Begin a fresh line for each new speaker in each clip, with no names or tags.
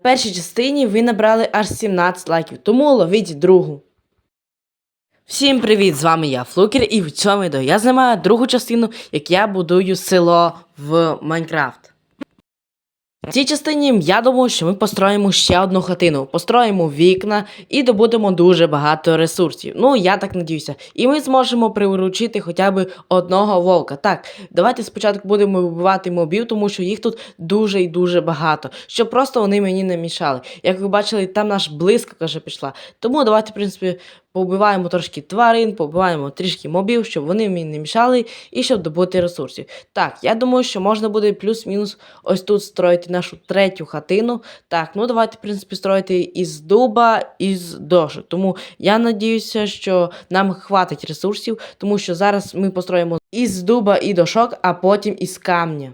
В першій частині ви набрали аж 17 лайків, тому ловіть другу. Всім привіт! З вами я, Флукер, і в цьому відео я знімаю другу частину, як я будую село в Майнкрафт. В цій частині я думаю, що ми построїмо ще одну хатину, построїмо вікна і добудемо дуже багато ресурсів. Ну, я так надіюся. І ми зможемо приручити хоча б одного вовка. Так, давайте спочатку будемо вбивати мобів, тому що їх тут дуже і дуже багато, щоб просто вони мені не мішали. Як ви бачили, там наш блискавка вже пішла. Тому давайте, в принципі, побиваємо трошки тварин, побиваємо трішки мобів, щоб вони мені не мішали і щоб добути ресурсів. Так, я думаю, що можна буде плюс-мінус ось тут строїти нашу третю хатину. Так, ну давайте, в принципі, строїти із дуба, із дошок. Тому я надіюся, що нам хватить ресурсів, тому що зараз ми построїмо із дуба і дошок, а потім із камня.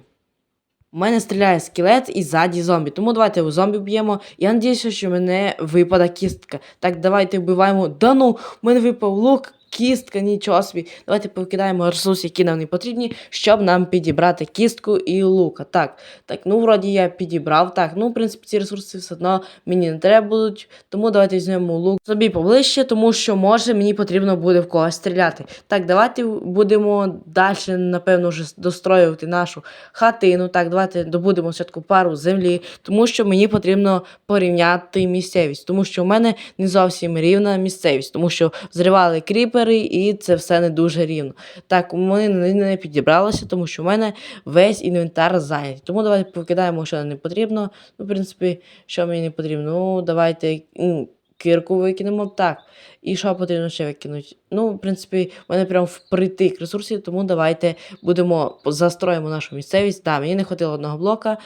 У мене стріляє скелет і ззаді зомбі. Тому давайте у зомбі б'ємо. Я надіюся, що мене випаде кістка. Так, давайте вбиваємо. Да ну, в мене випав лук, кістка, нічого собі. Давайте покидаємо ресурси, які нам не потрібні, щоб нам підібрати кістку і лука. Так, так, ну вроді я підібрав. Так, ну, в принципі, ці ресурси все одно мені не треба будуть. Тому давайте візьмемо лук собі поближче, тому що може мені потрібно буде в когось стріляти. Так, давайте будемо далі, напевно, вже достроювати нашу хатину. Так, давайте добудемо спочатку пару землі, тому що мені потрібно порівняти місцевість, тому що у мене не зовсім рівна місцевість, тому що взривали кріпери, і це все не дуже рівно. Так, мене не, підібралося, тому що у мене весь інвентар зайнятий. Тому давайте покидаємо, що не потрібно. Ну, в принципі, що мені не потрібно. Ну, давайте. Кирку викинемо так. І що потрібно ще викинути? Ну, в принципі, в мене прям впритик ресурсів, тому давайте будемо застроїмо нашу місцевість. Да, мені не хватило одного блока.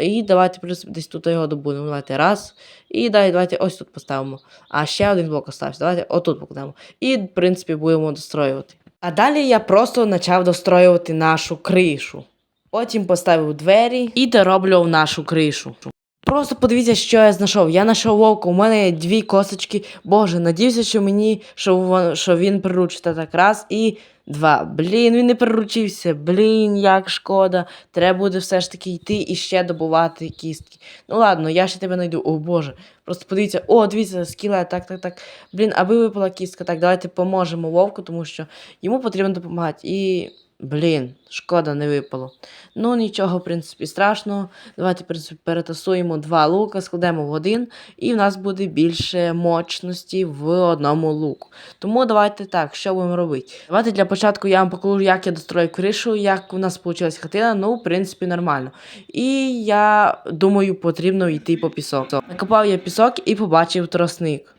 І давайте плюс десь тут його добудемо. Давайте раз. І далі давайте ось тут поставимо. А ще один блок остався. Давайте отут покладемо. І, в принципі, будемо достроювати. А далі я просто почав достроювати нашу кришу. Потім поставив двері і дороблював нашу кришу. Просто подивіться, що я знайшов. Я знайшов вовка, у мене дві косочки. Боже, надіюся, що мені, що, що він приручиться так раз і два. Блін, він не приручився. Блін, як шкода. Треба буде все ж таки йти і ще добувати кістки. Ну ладно, я ще тебе знайду. О Боже. Просто подивіться, о, дивіться, скілет, так, так, так. Блін, аби випала кістка. Так, давайте поможемо вовку, тому що йому потрібно допомагати. І. Блін, шкода, не випало. Ну, нічого, в принципі, страшного. Давайте в принципі, перетасуємо два лука, складемо в один, і в нас буде більше мощності в одному луку. Тому давайте так, що будемо робити? Давайте для початку я вам покажу, як я дострою кришу, як у нас вийшла хатина. Ну, в принципі, нормально. І я думаю, потрібно йти по пісок. Накопав я пісок і побачив тросник.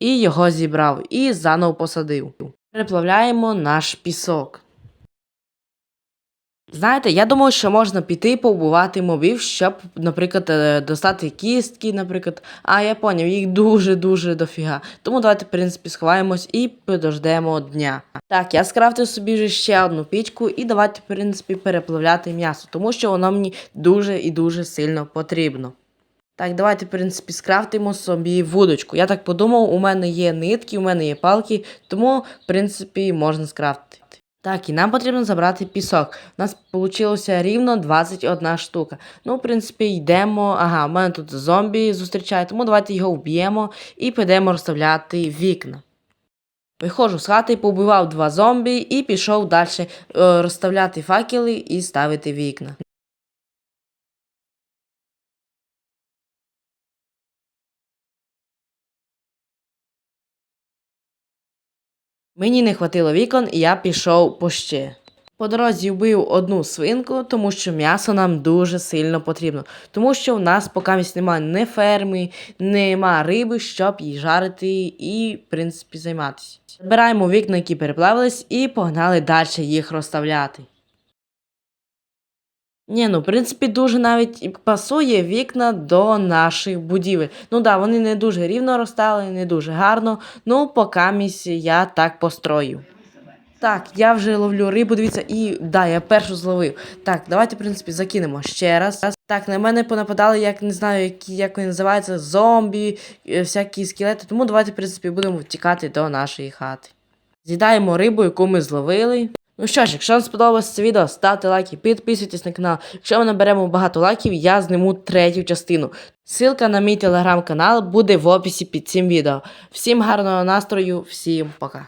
І його зібрав, і заново посадив. Переплавляємо наш пісок. Знаєте, я думаю, що можна піти побувати мобів, щоб, наприклад, е, достати кістки, наприклад. А я поняв, їх дуже-дуже дофіга. Тому давайте, в принципі, сховаємось і подождемо дня. Так, я скрафтив собі вже ще одну пічку, і давайте, в принципі, переплавляти м'ясо, тому що воно мені дуже і дуже сильно потрібно. Так, давайте, в принципі, скрафтимо собі вудочку. Я так подумав, у мене є нитки, у мене є палки, тому, в принципі, можна скрафтити. Так, і нам потрібно забрати пісок. У нас вийшло рівно 21 штука. Ну, в принципі, йдемо. Ага, у мене тут зомбі зустрічає, тому давайте його вб'ємо і підемо розставляти вікна. Виходжу з хати, побивав два зомбі і пішов далі е, розставляти факели і ставити вікна. Мені не хватило вікон, і я пішов по ще. По дорозі вбив одну свинку, тому що м'ясо нам дуже сильно потрібно. Тому що в нас поки немає ні ферми, нема риби, щоб її жарити і, в принципі, займатися. Збираємо вікна, які переплавились, і погнали далі їх розставляти. Ні, ну в принципі дуже навіть пасує вікна до наших будівель. Ну да, вони не дуже рівно розстали, не дуже гарно. Ну, поки місь я так построю. Так, я вже ловлю рибу, дивіться, і да, я першу зловив. Так, давайте, в принципі, закинемо ще раз. Так, на мене понападали, як не знаю, які, як вони називаються, зомбі, е, всякі скелети. Тому давайте, в принципі, будемо втікати до нашої хати. З'їдаємо рибу, яку ми зловили. Ну що ж, якщо вам сподобалось це відео, ставте лайки, підписуйтесь на канал. Якщо ми наберемо багато лайків, я зніму третю частину. Ссылка на мій телеграм-канал буде в описі під цим відео. Всім гарного настрою, всім пока.